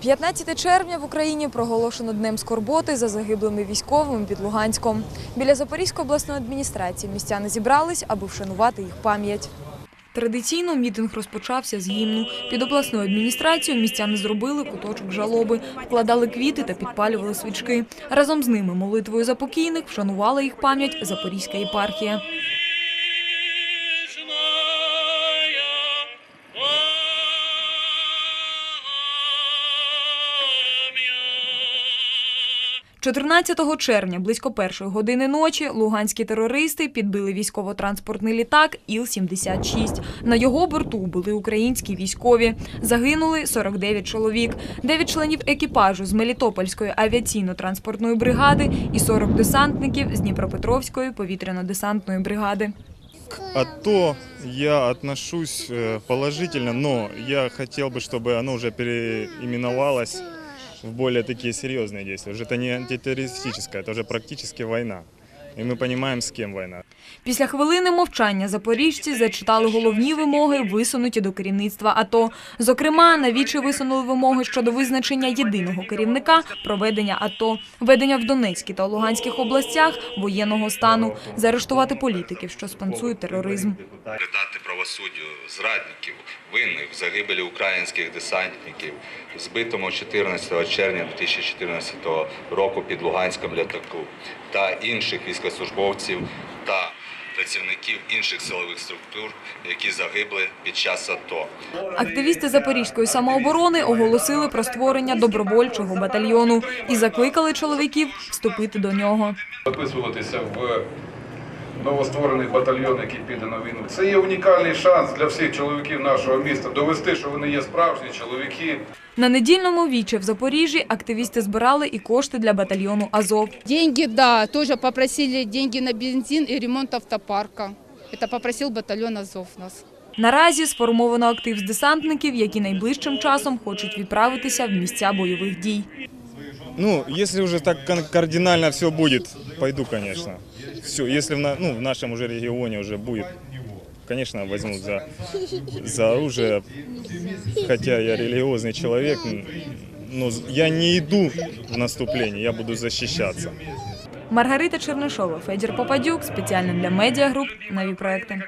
15 червня в Україні проголошено днем скорботи за загиблими військовими під Луганськом. Біля Запорізької обласної адміністрації містяни зібрались, аби вшанувати їх пам'ять. Традиційно мітинг розпочався з гімну. Під обласною адміністрацією містяни зробили куточок жалоби, вкладали квіти та підпалювали свічки. Разом з ними молитвою за покійних вшанувала їх пам'ять Запорізька єпархія. 14 червня, близько першої години ночі, луганські терористи підбили військово-транспортний літак Іл-76. На його борту були українські військові. Загинули 49 чоловік, 9 членів екіпажу з Мелітопольської авіаційно-транспортної бригади і 40 десантників з Дніпропетровської повітряно-десантної бригади. К АТО я отношусь э, положительно, но я хотел бы, чтобы оно уже переименовалось в более такие серьезные действия. Уже это не антитеррористическая, это уже практически война. И мы понимаем, с кем война. Після хвилини мовчання запоріжці зачитали головні вимоги, висунуті до керівництва АТО. Зокрема, навічі висунули вимоги щодо визначення єдиного керівника, проведення АТО, введення в Донецькій та Луганських областях воєнного стану, заарештувати політиків, що спонсують тероризм. Передати правосуддю зрадників, винних в загибелі українських десантників, збитому 14 червня 2014 року під Луганськом літаку, та інших військовослужбовців та працівників інших силових структур, які загибли під час АТО. Активісти Запорізької самооборони оголосили про створення добровольчого батальйону і закликали чоловіків вступити до нього. записуватися в новостворений батальйон, який піде на війну. Це є унікальний шанс для всіх чоловіків нашого міста довести, що вони є справжні чоловіки. На недільному віче в Запоріжжі активісти збирали і кошти для батальйону Азов. Деньги, да, тоже попросили деньги на бензин и ремонт автопарка. Это попросил батальон Азов нас. Наразі сформовано актив з десантників, які найближчим часом хочуть відправитися в місця бойових дій. Ну, если уже так кардинально все будет, пойду, конечно. Все, если в, на- ну, в нашем уже регионе уже будет, конечно, возьмут за, за оружие. Хотя я религиозный человек, н- но я не иду в наступление, я буду защищаться. Маргарита Чернишова, Федір Попадюк, спеціально для медіагруп, нові проекти.